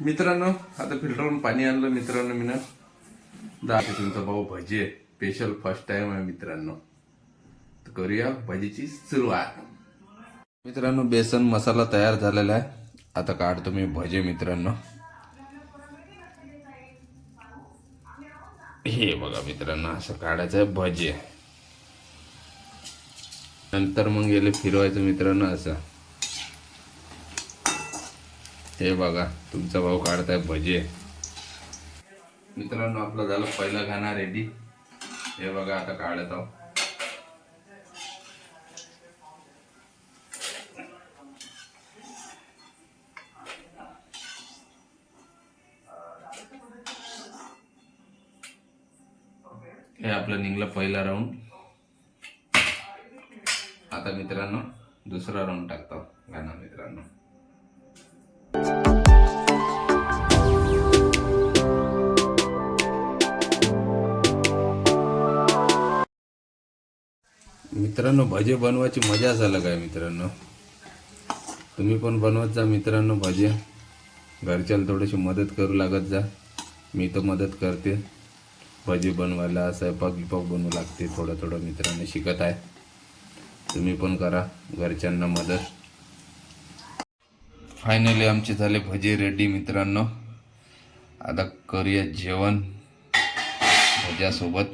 मित्रांनो आता फिल्टरवरून पाणी आणलं मित्रांनो मी ना. दहा तुमचा भाऊ भजी आहे. स्पेशल फर्स्ट टाइम आहे मित्रांनो. तर करूया भजीची सुरुवात. मित्रांनो बेसन मसाला तयार झालेला आहे. आता काढतो मी भजे मित्रांनो. हे बघा मित्रांनो असं काढायचं आहे भजे. नंतर मग गेले फिरवायचं मित्रांनो असं. हे बघा तुमचा भाऊ काढताय भजे. मित्रांनो आपलं झालं पहिलं गाणं रेडी हे बघा आता काढत आहो हे आपलं निघलं पहिला राऊंड आता मित्रांनो दुसरा राऊंड टाकतो. गाणं मित्रांनो. मित्रांनो भजे बनवायची मजाच झालं काय मित्रांनो? तुम्ही पण बनवत जा मित्रांनो भजे. घरच्याला थोडीशी मदत करू लागत जा. मी तर मदत करते. भजी बनवायला स्वयंपाक बिपाक बनवू लागते थोडं थोडं मित्रांनो शिकत आहे. तुम्ही पण करा घरच्यांना मदत. फायनली आमचे झाले भजे रेडी मित्रांनो. आता करूया जेवण. भज्यासोबत.